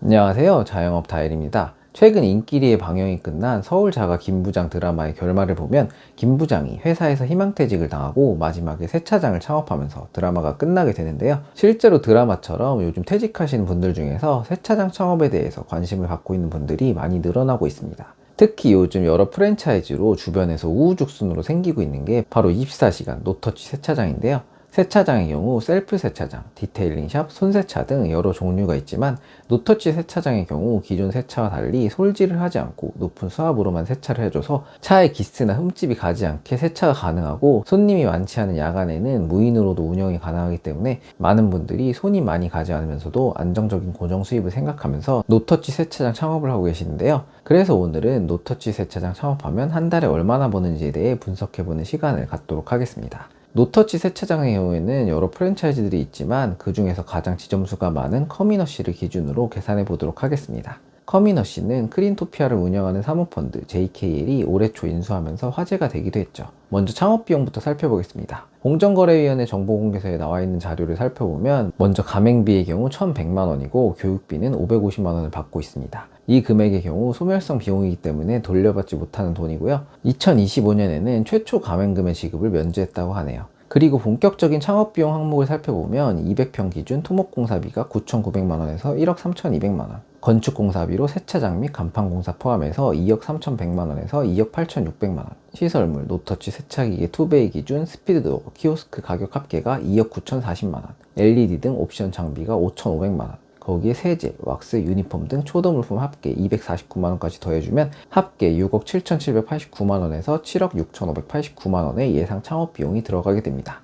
안녕하세요. 자영업 다일입니다. 최근 인기리에 방영이 끝난 서울 자가 김부장 드라마의 결말을 보면 김부장이 회사에서 희망퇴직을 당하고 마지막에 새 차장을 창업하면서 드라마가 끝나게 되는데요. 실제로 드라마처럼 요즘 퇴직하시는 분들 중에서 새 차장 창업에 대해서 관심을 갖고 있는 분들이 많이 늘어나고 있습니다. 특히 요즘 여러 프랜차이즈로 주변에서 우후죽순으로 생기고 있는 게 바로 24시간 노터치 세차장인데요. 세차장의 경우 셀프 세차장, 디테일링샵, 손세차 등 여러 종류가 있지만 노터치 세차장의 경우 기존 세차와 달리 솔질을 하지 않고 높은 수압으로만 세차를 해줘서 차에 기스나 흠집이 가지 않게 세차가 가능하고 손님이 많지 않은 야간에는 무인으로도 운영이 가능하기 때문에 많은 분들이 손이 많이 가지 않으면서도 안정적인 고정 수입을 생각하면서 노터치 세차장 창업을 하고 계시는데요. 그래서 오늘은 노터치 세차장 창업하면 한 달에 얼마나 버는지에 대해 분석해보는 시간을 갖도록 하겠습니다. 노터치 세차장의 경우에는 여러 프랜차이즈들이 있지만 그 중에서 가장 지점수가 많은 커미너시를 기준으로 계산해 보도록 하겠습니다. 커미너시는 크린토피아를 운영하는 사모펀드 JKL이 올해 초 인수하면서 화제가 되기도 했죠. 먼저 창업 비용부터 살펴보겠습니다. 공정거래위원회 정보공개서에 나와 있는 자료를 살펴보면 먼저 가맹비의 경우 1,100만 원이고 교육비는 550만 원을 받고 있습니다. 이 금액의 경우 소멸성 비용이기 때문에 돌려받지 못하는 돈이고요. 2025년에는 최초 가맹금의 지급을 면제했다고 하네요. 그리고 본격적인 창업 비용 항목을 살펴보면 200평 기준 토목공사비가 9,900만원에서 1억 3,200만원, 건축공사비로 세차장 및 간판공사 포함해서 2억 3,100만원에서 2억 8,600만원, 시설물, 노터치 세차기계 투베이 기준 스피드도어, 키오스크 가격 합계가 2억 9,040만원, LED 등 옵션 장비가 5,500만원, 거기에 세제, 왁스, 유니폼 등 초도 물품 합계 249만원까지 더해주면 합계 6억 7,789만원에서 7억 6,589만원의 예상 창업 비용이 들어가게 됩니다.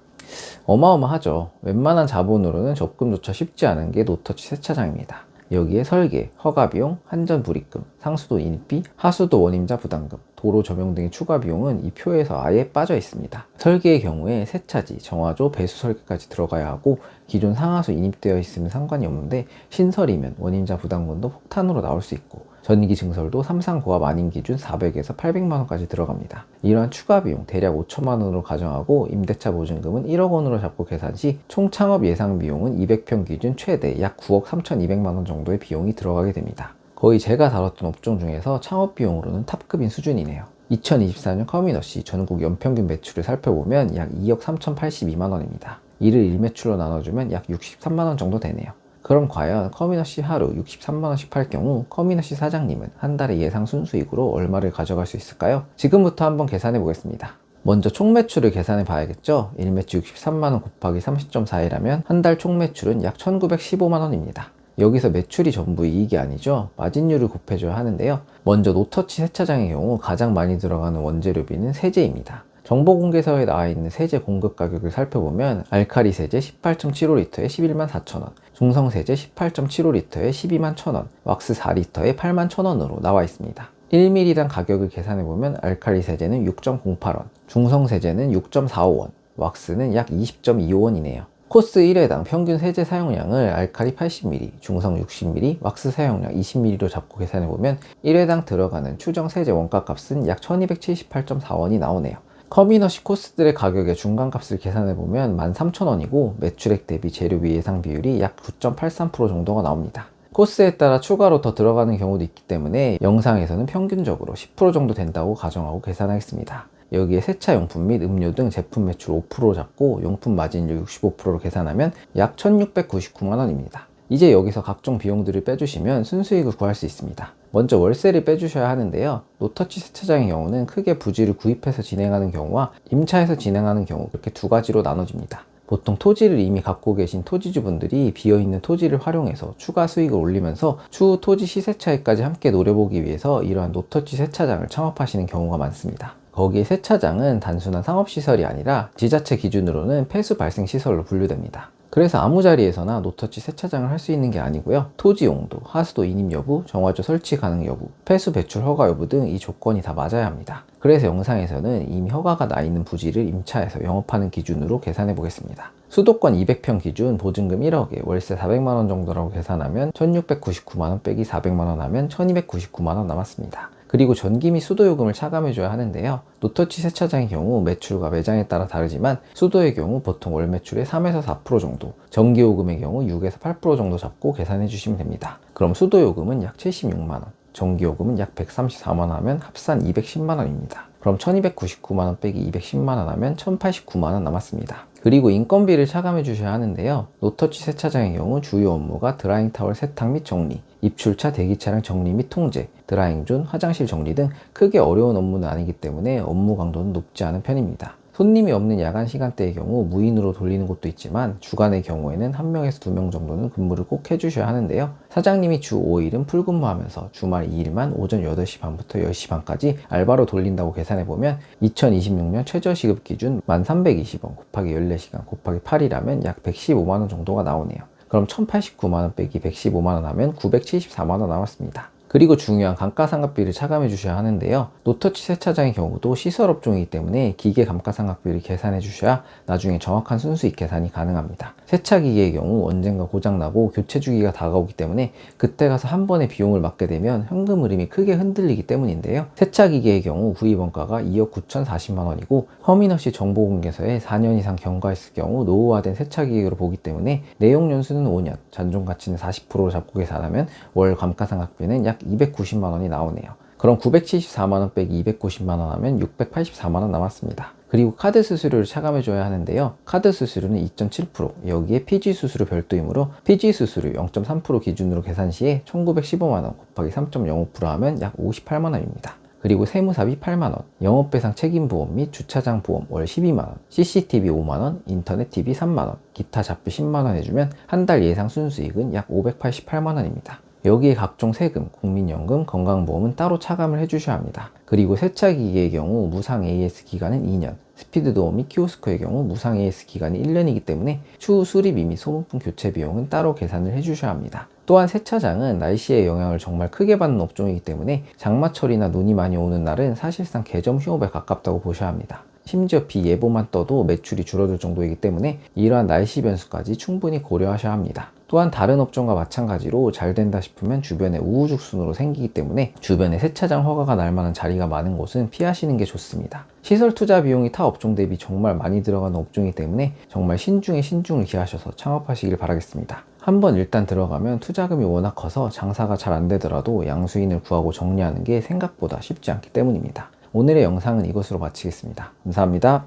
어마어마하죠. 웬만한 자본으로는 접근조차 쉽지 않은 게 노터치 세차장입니다. 여기에 설계, 허가 비용, 한전 불입금, 상수도 인입비, 하수도 원임자 부담금, 도로 조명 등의 추가 비용은 이 표에서 아예 빠져 있습니다. 설계의 경우에 세차지, 정화조, 배수 설계까지 들어가야 하고 기존 상하수 인입되어 있으면 상관이 없는데 신설이면 원임자 부담금도 폭탄으로 나올 수 있고 전기 증설도 삼상고압 아닌 기준 400에서 800만 원까지 들어갑니다. 이러한 추가 비용 대략 5천만 원으로 가정하고 임대차 보증금은 1억 원으로 잡고 계산 시 총 창업 예상 비용은 200평 기준 최대 약 9억 3,200만 원 정도의 비용이 들어가게 됩니다. 거의 제가 다뤘던 업종 중에서 창업 비용으로는 탑급인 수준이네요. 2024년 커미너시 전국 연평균 매출을 살펴보면 약 2억 3,082만 원입니다. 이를 일매출로 나눠주면 약 63만 원 정도 되네요. 그럼 과연 커미너시 하루 63만원씩 팔 경우 커미너시 사장님은 한 달에 예상 순수익으로 얼마를 가져갈 수 있을까요? 지금부터 한번 계산해 보겠습니다. 먼저 총 매출을 계산해 봐야겠죠? 일매출 63만원 곱하기 30.4이라면 한 달 총 매출은 약 1915만원입니다. 여기서 매출이 전부 이익이 아니죠. 마진율을 곱해줘야 하는데요. 먼저 노터치 세차장의 경우 가장 많이 들어가는 원재료비는 세제입니다. 정보공개서에 나와 있는 세제 공급 가격을 살펴보면 알카리 세제 18.75리터에 11만 4천원, 중성 세제 18.75리터에 12만 1천원, 왁스 4리터에 8만 1천원으로 나와 있습니다. 1ml당 가격을 계산해보면 알카리 세제는 6.08원, 중성 세제는 6.45원, 왁스는 약 20.25원이네요. 코스 1회당 평균 세제 사용량을 알카리 80ml, 중성 60ml, 왁스 사용량 20ml로 잡고 계산해보면 1회당 들어가는 추정 세제 원가 값은 약 1278.4원이 나오네요. 커미너시 코스들의 가격의 중간값을 계산해보면 13,000원이고 매출액 대비 재료비 예상 비율이 약 9.83% 정도가 나옵니다. 코스에 따라 추가로 더 들어가는 경우도 있기 때문에 영상에서는 평균적으로 10% 정도 된다고 가정하고 계산하겠습니다. 여기에 세차 용품 및 음료 등 제품 매출 5% 잡고 용품 마진율 65%로 계산하면 약 1699만 원입니다. 이제 여기서 각종 비용들을 빼주시면 순수익을 구할 수 있습니다. 먼저 월세를 빼주셔야 하는데요. 노터치 세차장의 경우는 크게 부지를 구입해서 진행하는 경우와 임차해서 진행하는 경우 이렇게 두 가지로 나눠집니다. 보통 토지를 이미 갖고 계신 토지주분들이 비어있는 토지를 활용해서 추가 수익을 올리면서 추후 토지 시세 차익까지 함께 노려보기 위해서 이러한 노터치 세차장을 창업하시는 경우가 많습니다. 거기에 세차장은 단순한 상업시설이 아니라 지자체 기준으로는 폐수 발생 시설로 분류됩니다. 그래서 아무 자리에서나 노터치 세차장을 할 수 있는 게 아니고요. 토지 용도, 하수도 인입 여부, 정화조 설치 가능 여부, 폐수 배출 허가 여부 등 이 조건이 다 맞아야 합니다. 그래서 영상에서는 이미 허가가 나 있는 부지를 임차해서 영업하는 기준으로 계산해 보겠습니다. 수도권 200평 기준 보증금 1억에 월세 400만원 정도라고 계산하면 1699만원 빼기 400만원 하면 1299만원 남았습니다. 그리고 전기 및 수도 요금을 차감해줘야 하는데요. 노터치 세차장의 경우 매출과 매장에 따라 다르지만 수도의 경우 보통 월 매출의 3에서 4% 정도, 전기 요금의 경우 6에서 8% 정도 잡고 계산해 주시면 됩니다. 그럼 수도 요금은 약 76만 원, 전기 요금은 약 134만 원 하면 합산 210만 원입니다. 그럼 1299만 원 빼기 210만 원 하면 1089만 원 남았습니다. 그리고 인건비를 차감해 주셔야 하는데요. 노터치 세차장의 경우 주요 업무가 드라잉 타월 세탁 및 정리, 입출차 대기 차량 정리 및 통제, 드라잉 존, 화장실 정리 등 크게 어려운 업무는 아니기 때문에 업무 강도는 높지 않은 편입니다. 손님이 없는 야간 시간대의 경우 무인으로 돌리는 곳도 있지만 주간의 경우에는 한 명에서 두 명 정도는 근무를 꼭 해주셔야 하는데요. 사장님이 주 5일은 풀근무하면서 주말 2일만 오전 8시 반부터 10시 반까지 알바로 돌린다고 계산해보면 2026년 최저시급 기준 1320원 곱하기 14시간 곱하기 8이라면 약 115만원 정도가 나오네요. 그럼 1089만원 빼기 115만원 하면 974만원 나왔습니다. 그리고 중요한 감가상각비를 차감해 주셔야 하는데요. 노터치 세차장의 경우도 시설 업종이기 때문에 기계 감가상각비를 계산해 주셔야 나중에 정확한 순수익 계산이 가능합니다. 세차 기계의 경우 언젠가 고장나고 교체 주기가 다가오기 때문에 그때 가서 한 번에 비용을 맞게 되면 현금 흐름이 크게 흔들리기 때문인데요. 세차 기계의 경우 구입 원가가 2억 9,040만 원이고 허민없이 정보 공개서에 4년 이상 경과했을 경우 노후화된 세차 기계로 보기 때문에 내용 연수는 5년, 잔존 가치는 40%로 잡고 계산하면 월 감가상각비는 약 290만 원이 나오네요. 그럼 974만 원 빼기 290만 원 하면 684만 원 남았습니다. 그리고 카드 수수료를 차감해 줘야 하는데요. 카드 수수료는 2.7%, 여기에 PG 수수료 별도이므로 PG 수수료 0.3% 기준으로 계산 시에 1915만 원 곱하기 3.05% 하면 약 58만 원입니다. 그리고 세무사비 8만원, 영업배상 책임보험 및 주차장 보험 월 12만원, CCTV 5만원, 인터넷 TV 3만원, 기타 잡비 10만원 해주면 한 달 예상 순수익은 약 588만원입니다. 여기에 각종 세금, 국민연금, 건강보험은 따로 차감을 해주셔야 합니다. 그리고 세차기기의 경우 무상 AS 기간은 2년, 스피드도어 및 키오스크의 경우 무상 AS 기간이 1년이기 때문에 추후 수리비 및 소모품 교체 비용은 따로 계산을 해주셔야 합니다. 또한 세차장은 날씨의 영향을 정말 크게 받는 업종이기 때문에 장마철이나 눈이 많이 오는 날은 사실상 개점 휴업에 가깝다고 보셔야 합니다. 심지어 비 예보만 떠도 매출이 줄어들 정도이기 때문에 이러한 날씨 변수까지 충분히 고려하셔야 합니다. 또한 다른 업종과 마찬가지로 잘 된다 싶으면 주변에 우후죽순으로 생기기 때문에 주변에 세차장 허가가 날 만한 자리가 많은 곳은 피하시는 게 좋습니다. 시설 투자 비용이 타 업종 대비 정말 많이 들어가는 업종이기 때문에 정말 신중에 신중을 기하셔서 창업하시길 바라겠습니다. 한번 일단 들어가면 투자금이 워낙 커서 장사가 잘 안 되더라도 양수인을 구하고 정리하는 게 생각보다 쉽지 않기 때문입니다. 오늘의 영상은 이것으로 마치겠습니다. 감사합니다.